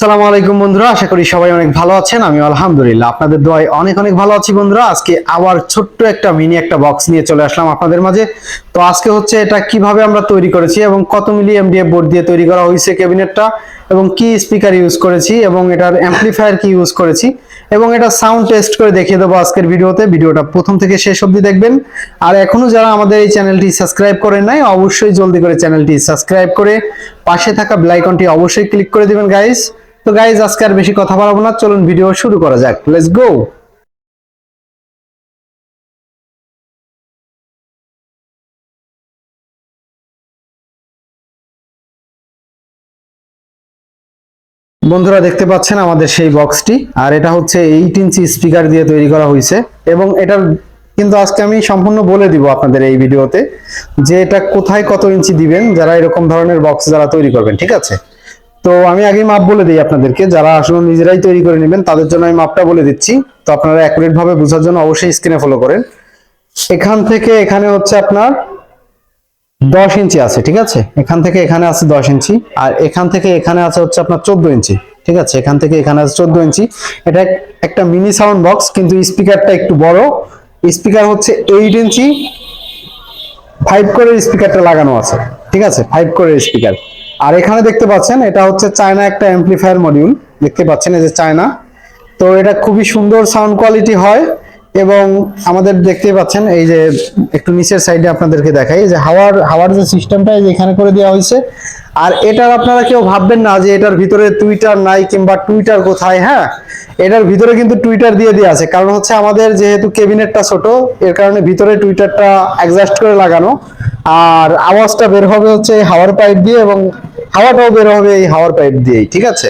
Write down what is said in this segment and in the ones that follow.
আসসালামু আলাইকুম বন্ধুরা, আশা করি সবাই অনেক ভালো আছেন আমি আলহামদুলিল্লাহ। আপনাদের দোয়ায় অনেক অনেক ভালো আছি বন্ধুরা। আজকে আবার ছোট্ট একটা মিনি একটা বক্স নিয়ে চলে আসলাম আপনাদের মাঝে। তো আজকে হচ্ছে এটা কীভাবে আমরা তৈরি করেছি এবং কত মিলি এমডিএফ বোর্ড দিয়ে তৈরি করা হয়েছে ক্যাবিনেটটা এবং কি স্পিকার ইউজ করেছি এবং এটার অ্যাম্পলিফায়ার কি ইউজ করেছি এবং এটা সাউন্ড টেস্ট করে দেখিয়ে দেবো আজকের ভিডিওতে। ভিডিওটা প্রথম থেকে শেষ অবধি দেখবেন। আর এখনও যারা আমাদের এই চ্যানেলটি সাবস্ক্রাইব করেন নাই, অবশ্যই জলদি করে চ্যানেলটি সাবস্ক্রাইব করে পাশে থাকা বেল আইকনটি অবশ্যই ক্লিক করে দিবেন গাইস তো গাইজ আজকে আর বেশি কথা বলব না। চলুন ভিডিও শুরু করা যাক। লেটস গো বন্ধুরা, দেখতে পাচ্ছেন আমাদের সেই বক্সটি আর এটা হচ্ছে এইট ইঞ্চি স্পিকার দিয়ে তৈরি করা হয়েছে। এবং এটার কিন্তু আজকে আমি সম্পূর্ণ বলে দিব আপনাদের এই ভিডিওতে যে এটা কোথায় কত ইঞ্চি দিবেন, যারা এরকম ধরনের বক্স যারা তৈরি করবেন, ঠিক আছে? তো আমি আগে মাপ বলে দিই আপনাদেরকে, যারা আসলে নিজেরাই তৈরি করে নেবেন, তাদের জন্য আমি মাপটা বলে দিচ্ছি। তো আপনারা অ্যাকুরেট ভাবে বোঝার জন্য অবশ্যই স্ক্রিনে ফলো করেন। এখান থেকে এখানে হচ্ছে আপনার দশ ইঞ্চি আছে, ঠিক আছে? এখান থেকে এখানে আছে দশ ইঞ্চি, আর এখান থেকে এখানে আছে হচ্ছে আপনার চোদ্দ ইঞ্চি, ঠিক আছে? এখান থেকে এখানে আছে চোদ্দ ইঞ্চি। এটা একটা মিনি সাউন্ড বক্স কিন্তু স্পিকারটা একটু বড়। স্পিকার হচ্ছে এইট ইঞ্চি ফাইভ করে স্পিকারটা লাগানো আছে, ঠিক আছে? ফাইভ করে স্পিকার আর এখানে দেখতে পাচ্ছেন, এটা হচ্ছে চায়না একটা অ্যাম্পলিফায়ার মডিউল দেখতে পাচ্ছেন এই যে চায়না। তো এটা খুবই সুন্দর সাউন্ড কোয়ালিটি হয় এবং আমাদের দেখতেই পাচ্ছেন, এই যে একটু নিচের সাইডে আপনাদেরকে দেখাই, যে হাওয়ার হাওয়ার যে সিস্টেমটা এই যে এখানে করে দেওয়া হয়েছে। আর এটার আপনারা কেউ ভাববেন না যে এটার ভিতরে টুইটার নাই কিংবা টুইটার কোথায় হ্যাঁ? এটার ভিতরে কিন্তু টুইটার দিয়ে দেওয়া আছে। কারণ হচ্ছে আমাদের যেহেতু কেবিনেটটা ছোট, এর কারণে ভিতরে টুইটারটা অ্যাডজাস্ট করে লাগানো। আর আওয়াজটা বের হবে হচ্ছে হাওয়ার পাইপ দিয়ে এবং হাওয়াটাও বের হবে, এই হাওয়ার পাইপ দিয়েই, ঠিক আছে?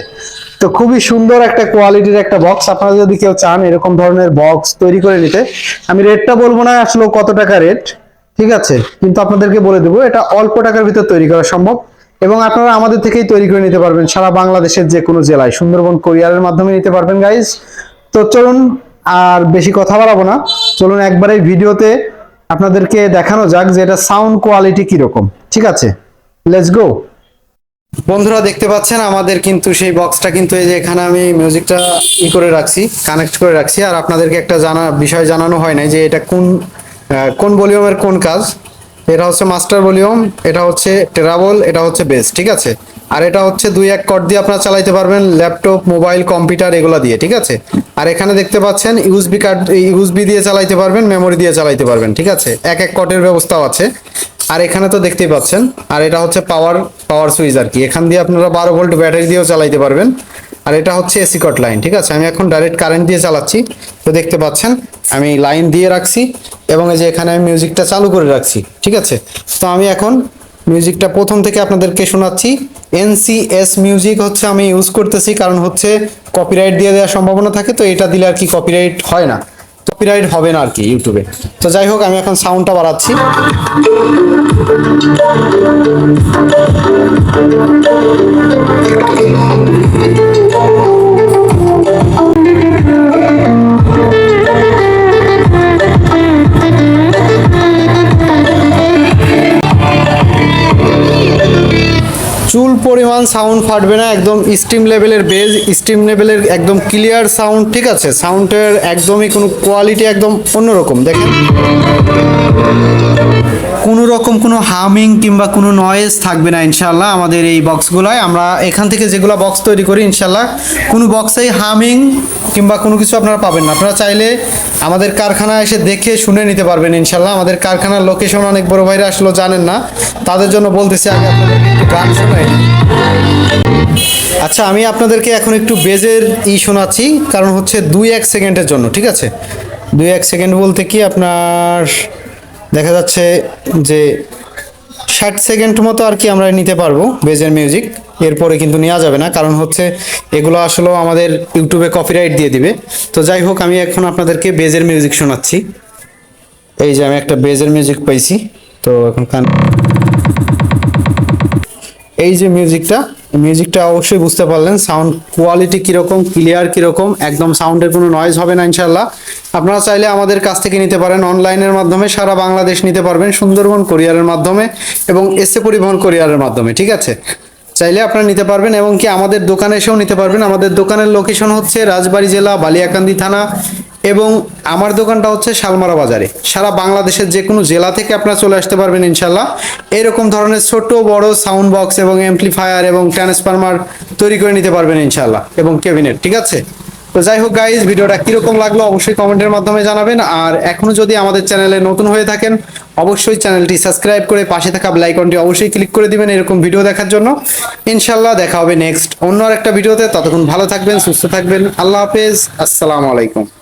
তো খুবই সুন্দর একটা কোয়ালিটির একটা বক্স আপনারা যদি কেউ চান এরকম ধরনের বক্স তৈরি করে নিতে, আমি রেটটা বলব না আসলে কত টাকা রেট ঠিক আছে? কিন্তু আপনাদেরকে বলে দেবো, এটা অল্প টাকার ভিতর তৈরি করা সম্ভব। এবং আপনারা আমাদের থেকেই তৈরি করে নিতে পারবেন, সারা বাংলাদেশের যে কোনো জেলায়। সুন্দরবন কোরিয়ারের মাধ্যমে নিতে পারবেন গাইজ তো চলুন, আর বেশি কথা বাড়াবো না। চলুন একবারে ভিডিওতে আপনাদেরকে দেখানো যাক যে এটা সাউন্ড কোয়ালিটি কীরকম, ঠিক আছে? লেটস গো বন্ধুরা দেখতে পাচ্ছেন, আমাদের কিন্তু সেই বক্সটা কিন্তু এই যে এখানে আমি মিউজিকটা ই করে রাখছি কানেক্ট করে রাখছি। আর আপনাদেরকে একটা জানা, বিষয় জানানো হয় নাই যে এটা কোন কোন ভলিউমের কোন কাজ। এটা হচ্ছে মাস্টার ভলিউম এটা হচ্ছে টেরাবল এটা হচ্ছে বেস ঠিক আছে? আর এটা হচ্ছে দুই এক কট দিয়ে আপনারা চালাইতে পারবেন ল্যাপটপ মোবাইল কম্পিউটার এগুলো দিয়ে, ঠিক আছে? আর এখানে দেখতে পাচ্ছেন ইউএসবি কার্ড ইউএসবি দিয়ে চালাইতে পারবেন মেমোরি দিয়ে চালাইতে পারবেন, ঠিক আছে? এক এক কটের ব্যবস্থাও আছে। আর এখানে তো দেখতেই পাচ্ছেন। আর এটা হচ্ছে পাওয়ার পাওয়ার সুইচ আর কি। এখান দিয়ে আপনারা বারো ভোল্ট ব্যাটারি দিয়েও চালাইতে পারবেন। আর এটা হচ্ছে এসি কট লাইন ঠিক আছে? আমি এখন ডাইরেক্ট কারেন্ট দিয়ে চালাচ্ছি। তো দেখতে পাচ্ছেন, আমি লাইন দিয়ে রাখছি এবং এই যে এখানে আমি মিউজিকটা চালু করে রাখছি, ঠিক আছে? তো আমি এখন মিউজিকটা প্রথম থেকে আপনাদেরকে শোনাচ্ছি। এনসিএস মিউজিক হচ্ছে আমি ইউজ করতেছি কারণ হচ্ছে কপিরাইট দিয়ে দেওয়ার সম্ভাবনা থাকে, তো এটা দিলে আর কি কপিরাইট হয় না। কপিরাইট হবে না আর কি ইউটিউবে তো যাই হোক আমি এখন সাউন্ডটা বাড়াচ্ছি। চুল পরিমাণ সাউন্ড ফাটবে না, একদম স্টিম লেভেলের বেজ স্টিম লেভেলের একদম ক্লিয়ার সাউন্ড ঠিক আছে? সাউন্ডের একদমই কোনো কোয়ালিটি একদম অন্যরকম, দেখেন। কোনো রকম কোনো হামিং কিংবা কোনো নয়েজ থাকবে না ইনশাল্লাহ আমাদের এই বক্সগুলোয় আমরা এখান থেকে যেগুলো বক্স তৈরি করি ইনশাল্লাহ কোনো বক্সেই হামিং কিংবা কোনো কিছু আপনারা পাবেন না। আপনারা চাইলে আমাদের কারখানায় এসে দেখে শুনে নিতে পারবেন ইনশাল্লাহ আমাদের কারখানার লোকেশন অনেক বড় ভাইরা আসলেও জানেন না। তাদের জন্য বলতেছি আগে আপনাদের গান আচ্ছা আমি আপনাদেরকে এখন একটু বেজের ই শোনাচ্ছি, কারণ হচ্ছে দুই এক সেকেন্ডের জন্য, ঠিক আছে? দুই এক সেকেন্ড বলতে কি আপনার দেখা যাচ্ছে যে ষাট সেকেন্ড মতো আর কি আমরা নিতে পারব বেজের মিউজিক এরপরে কিন্তু নেওয়া যাবে না, কারণ হচ্ছে এগুলো আসলেও আমাদের ইউটিউবে কপিরাইট দিয়ে দিবে। তো যাই হোক, আমি এখন আপনাদেরকে বেজের মিউজিক শোনাচ্ছি। এই যে আমি একটা বেজের মিউজিক পাইছি, তো এখন কান এই যে মিউজিকটা মিউজিকটা অবশ্যই বুঝতে পারলেন। সাউন্ড কোয়ালিটি কীরকম ক্লিয়ার কীরকম, একদম সাউন্ডের কোনো নয়েজ হবে না ইনশাল্লাহ আপনারা চাইলে আমাদের কাছ থেকে নিতে পারেন। অনলাইনের মাধ্যমে সারা বাংলাদেশ নিতে পারবেন সুন্দরবন কোরিয়ারের মাধ্যমে এবং এসে পরিবহন কোরিয়ারের মাধ্যমে, ঠিক আছে? চাইলে আপনারা নিতে পারবেন এবং কি আমাদের দোকানে এসেও নিতে পারবেন। আমাদের দোকানের লোকেশন হচ্ছে রাজবাড়ী জেলা বালিয়াকান্দি থানা এবং আমার দোকানটা হচ্ছে শালমারা বাজারে। সারা বাংলাদেশের যে কোনো জেলা থেকে আপনারা চলে আসতে পারবেন ইনশাল্লাহ এরকম ধরনের ছোট বড় সাউন্ড বক্স এবং এমপ্লিফায়ার এবং ট্রান্সফরমার তৈরি করে নিতে পারবেন ইনশাল্লাহ এবং ক্যাবিনেট, ঠিক আছে? তো যাই হোক গাইজ ভিডিওটা কীরকম লাগল অবশ্যই কমেন্টের মাধ্যমে জানাবেন। আর এখনও যদি আমাদের চ্যানেলে নতুন হয়ে থাকেন, অবশ্যই চ্যানেলটি সাবস্ক্রাইব করে পাশে থাকা আইকনটি অবশ্যই ক্লিক করে দিবেন এরকম ভিডিও দেখার জন্য। ইনশাল্লাহ দেখা হবে নেক্সট অন্য আর একটা ভিডিওতে। ততক্ষণ ভালো থাকবেন, সুস্থ থাকবেন। আল্লাহ হাফেজ। আসসালামু আলাইকুম।